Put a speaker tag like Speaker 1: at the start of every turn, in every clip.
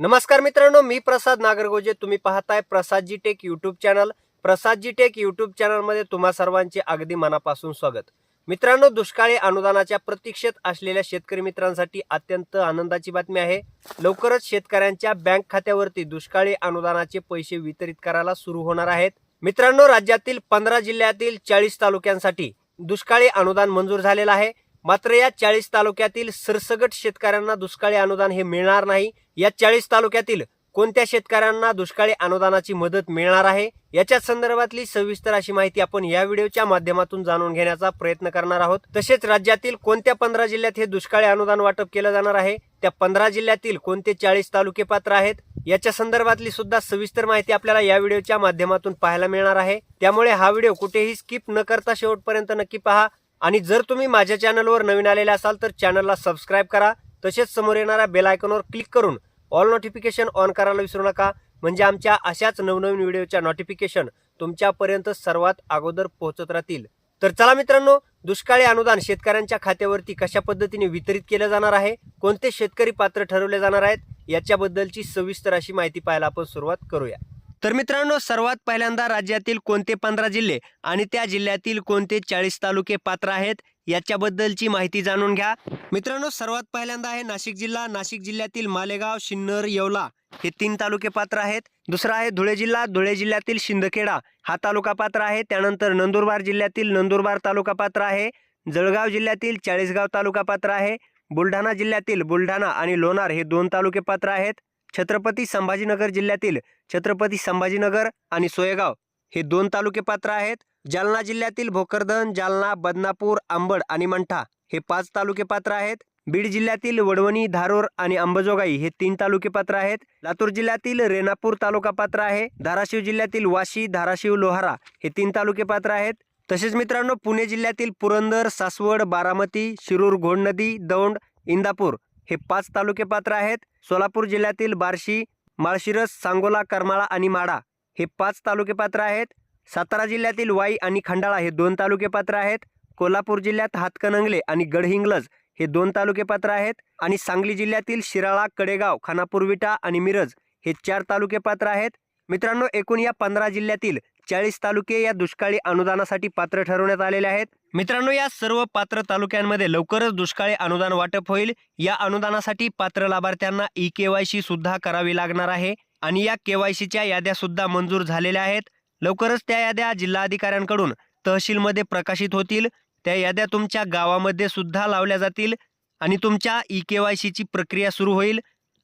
Speaker 1: नमस्कार मित्रांनो मी प्रसाद नागरगोजे. तुम्ही पाहताय Prasadji tech YouTube channel Prasadji tech YouTube चॅनलमध्ये तुम्हा सर्वांचे अगदी मनापासून स्वागत. मित्रांनो दुष्काळी अनुदानाच्या प्रतीक्षेत असलेल्या शेतकरी मित्रांसाठी अत्यंत आनंदाची बातमी आहे. लवकरच शेतकऱ्यांच्या बँक खात्यावरती दुष्काळी अनुदानाचे पैसे वितरित करायला सुरू होणार आहेत. मित्रांनो राज्यातील पंधरा जिल्ह्यातील चाळीस तालुक्यांसाठी दुष्काळी अनुदान मंजूर झालेलं आहे. मात्र या चाळीस तालुक्यातील सरसगट शेतकऱ्यांना दुष्काळी अनुदान हे मिळणार नाही. या चाळीस तालुक्यातील कोणत्या शेतकऱ्यांना दुष्काळी अनुदानाची मदत मिळणार आहे? याच्या संदर्भातली सविस्तर अशी माहिती आपण या व्हिडिओच्या माध्यमातून जाणून घेण्याचा प्रयत्न करणार आहोत. तसेच राज्यातील कोणत्या पंधरा जिल्ह्यात हे दुष्काळी अनुदान वाटप केलं जाणार आहे? त्या पंधरा जिल्ह्यातील कोणते चाळीस तालुके पात्र आहेत? याच्या संदर्भातली सुद्धा सविस्तर माहिती आपल्याला या व्हिडिओच्या माध्यमातून पाहायला मिळणार आहे. त्यामुळे हा व्हिडिओ कुठेही स्किप न करता शेवटपर्यंत नक्की पहा. आणि जर तुम्ही माझ्या चॅनलवर नवीन आलेले असाल तर चॅनलला सबस्क्राईब करा. तसेच समोर येणाऱ्या बेल आयकॉनवर क्लिक करून ऑल नोटिफिकेशन ऑन करायला विसरू नका. म्हणजे आमच्या अशाच नवनवीन व्हिडिओच्या नोटिफिकेशन तुमच्यापर्यंत सर्वात अगोदर पोहोचत राहतील. तर चला मित्रांनो दुष्काळी अनुदान शेतकऱ्यांच्या खात्यावरती कशा पद्धतीने वितरित केलं जाणार आहे कोणते शेतकरी पात्र ठरवले जाणार आहेत याच्याबद्दलची सविस्तर अशी माहिती पाहायला आपण सुरुवात करूया. तर मित्रांनो सर्वात पहिल्यांदा राज्यातील कोणते पंधरा जिल्हे आणि त्या जिल्ह्यातील कोणते चाळीस तालुके पात्र आहेत याच्याबद्दलची माहिती जाणून घ्या. मित्रांनो सर्वात पहिल्यांदा आहे नाशिक जिल्हा. नाशिक जिल्ह्यातील मालेगाव सिन्नर येवला हे तीन तालुके पात्र आहेत. दुसरा आहे धुळे जिल्हा. धुळे जिल्ह्यातील शिंदखेडा हा तालुका पात्र आहे. त्यानंतर नंदुरबार जिल्ह्यातील नंदुरबार तालुका पात्र आहे. जळगाव जिल्ह्यातील चाळीसगाव तालुका पात्र आहे. बुलढाणा जिल्ह्यातील बुलढाणा आणि लोणार हे दोन तालुके पात्र आहेत. छत्रपती संभाजीनगर जिल्ह्यातील छत्रपती संभाजीनगर आणि सोयगाव हे दोन तालुके पात्र आहेत. जालना जिल्ह्यातील भोकरदन जालना बदनापूर आंबड आणि मंठा हे पाच तालुके पात्र आहेत. बीड जिल्ह्यातील वडवणी धारोर आणि अंबजोगाई हे तीन तालुके पात्र आहेत. लातूर जिल्ह्यातील रेणापूर तालुका पात्र आहे. धाराशिव जिल्ह्यातील वाशी धाराशिव लोहारा हे तीन तालुके पात्र आहेत. तसेच मित्रांनो पुणे जिल्ह्यातील पुरंदर सासवड बारामती शिरूर घोडनदी दौंड इंदापूर हे पाच तालुके पात्र आहेत. सोलापूर जिल्ह्यातील बार्शी माळशिरस सांगोला करमाळा आणि माडा हे पाच तालुके पात्र आहेत. सातारा जिल्ह्यातील वाई आणि खंडाळा हे दोन तालुके पात्र आहेत. कोल्हापूर जिल्ह्यात हातकणंगले आणि गडहिंग्लज हे दोन तालुके पात्र आहेत. आणि सांगली जिल्ह्यातील शिराळा कडेगाव खानापूर विटा आणि मिरज हे चार तालुके पात्र आहेत. मित्रांनो एकूण या पंधरा जिल्ह्यातील चाळीस तालुके या दुष्काळी अनुदानासाठी पात्र ठरवण्यात आलेले आहेत. मित्रांनो या सर्व पात्र तालुक्यांमध्ये लवकरच दुष्काळी अनुदान वाटप होईल. या अनुदानासाठी पात्र लाभार्थ्यांना ई केवायसी सुद्धा करावी लागणार आहे आणि या केवायसीच्या याद्या सुद्धा मंजूर झालेल्या आहेत. लवकरच त्या याद्या जिल्हाधिकाऱ्यांकडून तहसीलमध्ये प्रकाशित होतील. त्या याद्या तुमच्या गावामध्ये सुद्धा लावल्या जातील आणि तुमच्या ई के वाय सीची प्रक्रिया सुरू होईल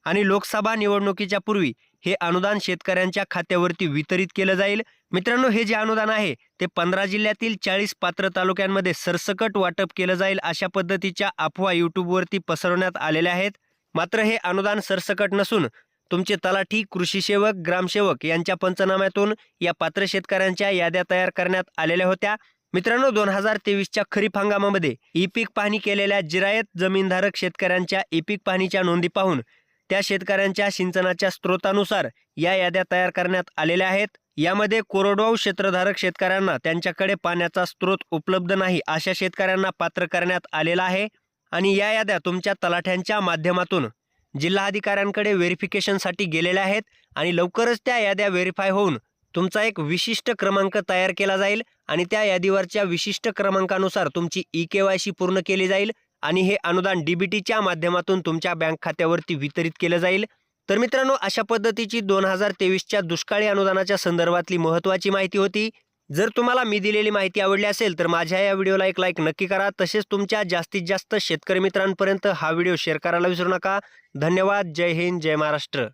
Speaker 1: आणि लोकसभा निवडणुकीच्या पूर्वी हे अनुदान शेतकऱ्यांच्या खात्यावरती वितरित केलं जाईल. मित्रांनो हे जे अनुदान आहे ते पंधरा जिल्ह्यातील चाळीस पात्र तालुक्यांमध्ये सरसकट वाटप केलं जाईल अशा पद्धतीच्या अफवा यूट्यूबवरती पसरवण्यात आलेल्या आहेत. मात्र हे अनुदान सरसकट नसून तुमचे तलाठी कृषी सेवक ग्रामसेवक यांच्या पंचनाम्यातून या पात्र शेतकऱ्यांच्या याद्या तयार करण्यात आलेल्या होत्या. मित्रांनो दोन हजार तेवीसच्या खरीप हंगामामध्ये ई पीक पाहणी केलेल्या जिरायत जमीनधारक शेतकऱ्यांच्या ई पीक पाहणीच्या नोंदी पाहून त्या शेतकऱ्यांच्या सिंचनाच्या स्त्रोतानुसार या याद्या तयार करण्यात आलेल्या आहेत. यामध्ये कोरडवाहू क्षेत्रधारक शेतकऱ्यांना त्यांच्याकडे पाण्याचा स्रोत उपलब्ध नाही अशा शेतकऱ्यांना पात्र करण्यात आलेला आहे. आणि या याद्या तुमच्या तलाठ्यांच्या माध्यमातून जिल्हाधिकाऱ्यांकडे व्हेरिफिकेशनसाठी गेलेल्या आहेत आणि लवकरच त्या याद्या व्हेरीफाय होऊन तुमचा एक विशिष्ट क्रमांक तयार केला जाईल आणि त्या यादीवरच्या विशिष्ट क्रमांकानुसार तुमची ई के वाय सी पूर्ण केली जाईल. आणि हे अनुदान डीबीटीच्या माध्यमातून तुमच्या बँक खात्यावरती वितरित केलं जाईल. तर मित्रांनो अशा पद्धतीची दोन हजार तेवीसच्या दुष्काळी अनुदानाच्या संदर्भातली महत्त्वाची माहिती होती. जर तुम्हाला मी दिलेली माहिती आवडली असेल तर माझ्या या व्हिडिओला एक लाईक नक्की करा. तसेच तुमच्या जास्तीत जास्त शेतकरी मित्रांपर्यंत हा व्हिडिओ शेअर करायला विसरू नका. धन्यवाद. जय हिंद. जय महाराष्ट्र.